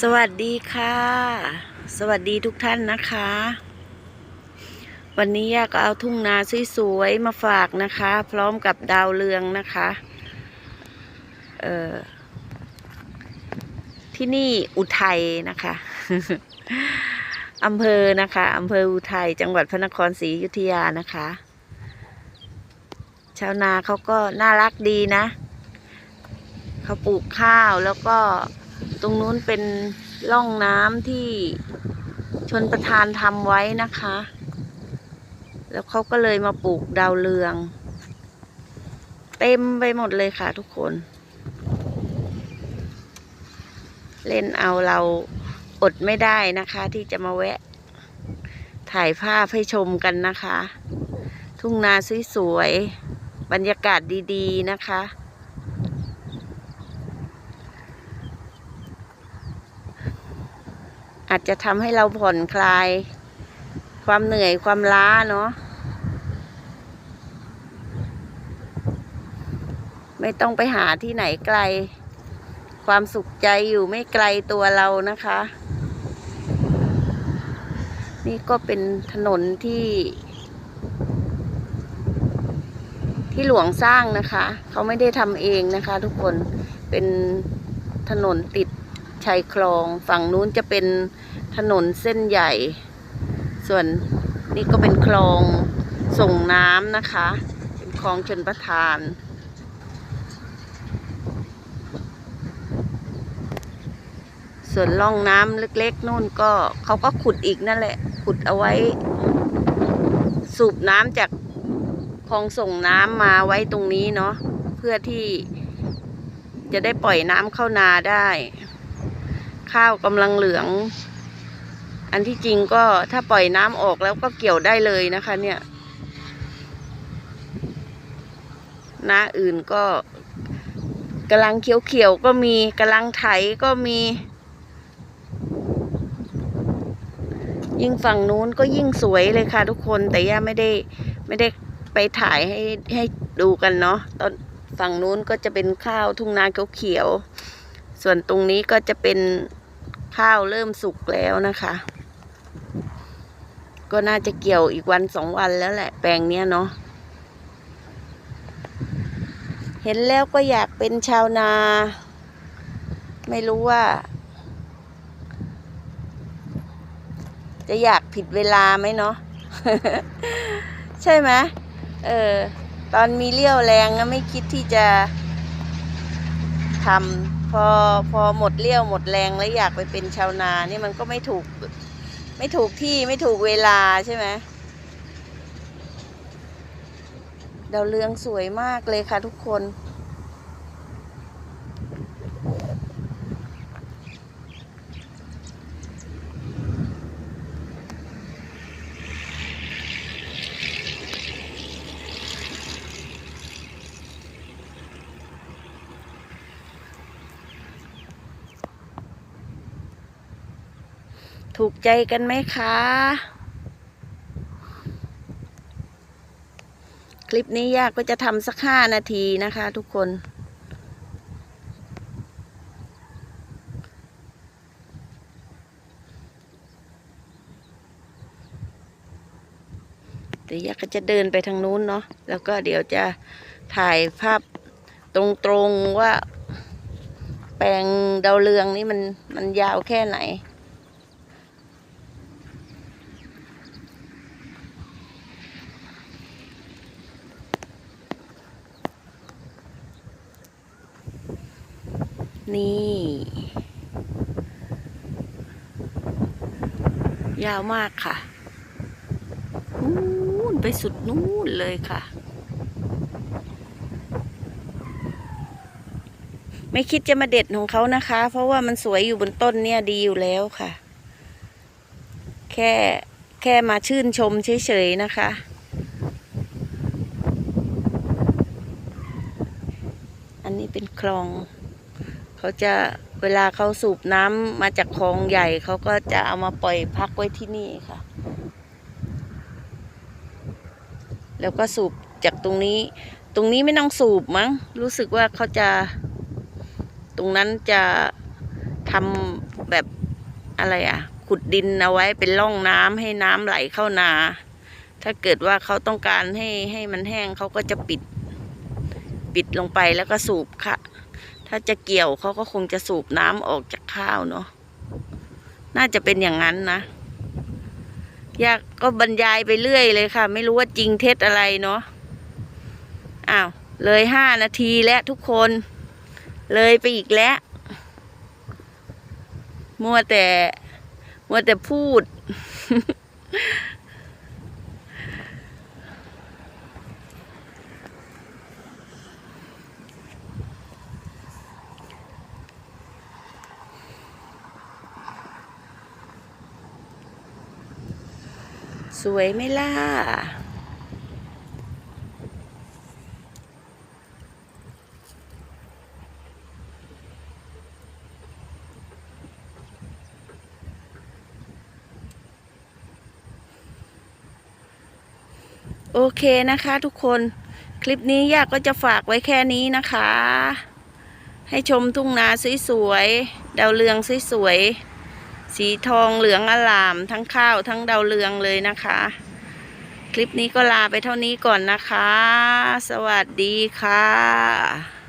สวัสดีค่ะ สวัสดีทุกท่านนะคะ วันนี้ย่าก็เอาทุ่งนาสวยๆมาฝากนะคะ พร้อมกับดาวเรืองนะคะเอ่อที่นี่อุทัยนะคะอำเภอนะคะอำเภออุทัยจังหวัดพระนครศรีอยุธยานะคะ ชาวนาเขาก็น่ารักดีนะเขาปลูกข้าวแล้วก็ ตรงนู้นเป็นร่องน้ำที่ชนประทานทำไว้นะคะ แล้วเขาก็เลยมาปลูกดาวเรือง เต็มไปหมดเลยค่ะทุกคน เล่นเอาเราอดไม่ได้นะคะ ที่จะมาแวะ ถ่ายภาพให้ชมกันนะคะ ทุ่งนาสวยๆบรรยากาศดี ๆ นะคะ อาจจะทำให้เราผ่อนคลาย ความเหนื่อยความล้าเนาะไม่ต้องไปหาที่ไหนไกล ความสุขใจอยู่ไม่ไกลตัวเรานะคะ นี่ก็เป็นถนนที่ ที่หลวงสร้างนะคะ เขาไม่ได้ทำเองนะคะทุกคนเป็นถนนติด ชายคลอง ฝั่งนู้นจะเป็นถนนเส้นใหญ่ ส่วนนี่ก็เป็นคลองส่งน้ำนะคะ เป็นคลองชนประทาน ส่วนร่องน้ำเล็กๆนู่นก็เขาก็ขุดอีกนั่นแหละ ขุดเอาไว้ สูบน้ำจากคลองส่งน้ำมาไว้ตรงนี้เนาะเพื่อที่จะได้ปล่อยน้ำเข้านาได้ ข้าวกำลังเหลือง อันที่จริงก็ถ้าปล่อยน้ำออกแล้วก็เกี่ยวได้เลยนะคะ เนี่ยนาอื่นก็กำลังเขียวๆก็มีกำลังไถก็มี ยิ่งฝั่งนู้นก็ยิ่งสวยเลยค่ะทุกคนแต่ย่าไม่ได้ไม่ได้ไปถ่ายให้ให้ดูกันเนาะตอนฝั่งนู้นก็จะเป็นข้าวทุ่งนาเขียวๆส่วนตรงนี้ก็จะเป็น ข้าวเริ่มสุกแล้วนะคะ ก็น่าจะเกี่ยวอีกวันสองวันแล้วแหละ แปลงเนี้ยเนาะเห็นแล้วก็อยากเป็นชาวนา ไม่รู้ว่า จะอยากผิดเวลาไหมเนาะใช่ไหมเออ ตอนมีเรี่ยวแรงก็ไม่คิดที่จะทำ พอพอหมดเลี้ยวหมดแรงแล้วอยากไปเป็นชาวนานี่มันก็ไม่ถูก ไม่ถูกที่ไม่ถูกเวลาใช่ไหมดาวเรืองสวยมากเลยค่ะทุกคน ถูกใจกันไหมคะ คลิปนี้ยากก็จะทำสักห้านาทีนะคะทุกคน เดี๋ยวยากก็จะเดินไปทางนู้นเนาะ แล้วก็เดี๋ยวจะถ่ายภาพตรงๆว่าแปลงดาวเรืองนี่มันมันยาวแค่ไหน นี่ ยาวมากค่ะนู่นไปสุดนู่นเลยค่ะ ไม่คิดจะมาเด็ดของเขานะคะ เพราะว่ามันสวยอยู่บนต้นเนี่ยดีอยู่แล้วค่ะ แค่แค่มาชื่นชมเฉยๆนะคะอันนี้เป็นคลอง เขาจะเวลาเขาสูบน้ำมาจากคลองใหญ่เขาก็จะเอามาปล่อยพักไว้ที่นี่ค่ะ แล้วก็สูบจากตรงนี้ ตรงนี้ไม่ต้องสูบมั้ง รู้สึกว่าเขาจะ ตรงนั้นจะททำแบบอะไรอะขุดดินเอาไว้เป็นร่องน้ำให้น้ำไหลเข้านา ถ้าเกิดว่าเขาต้องการให้ให้มันแห้งเขาก็จะปิด ปิดลงไปแล้วก็สูบค่ะ ถ้าจะเกี่ยวเขาก็คงจะสูบน้ำออกจากข้าวเนาะน่าจะเป็นอย่างนั้นนะยากก็บรรยายไปเรื่อยเลยค่ะ ไม่รู้ว่าจริงเท็จอะไรเนาะอ้าวเลยห้านาทีแล้วทุกคน เลยไปอีกแล้ว มัวแต่ มัวแต่พูด สวยไหมล่ะ โอเคนะคะทุกคนคลิปนี้ย่าก็จะฝากไว้แค่นี้นะคะ ให้ชมทุ่งนาสวยๆดาวเรืองสวยๆ สีทองเหลืองอลามทั้งข้าวทั้งดาวเรืองเลยนะคะ คลิปนี้ก็ลาไปเท่านี้ก่อนนะคะ สวัสดีค่ะ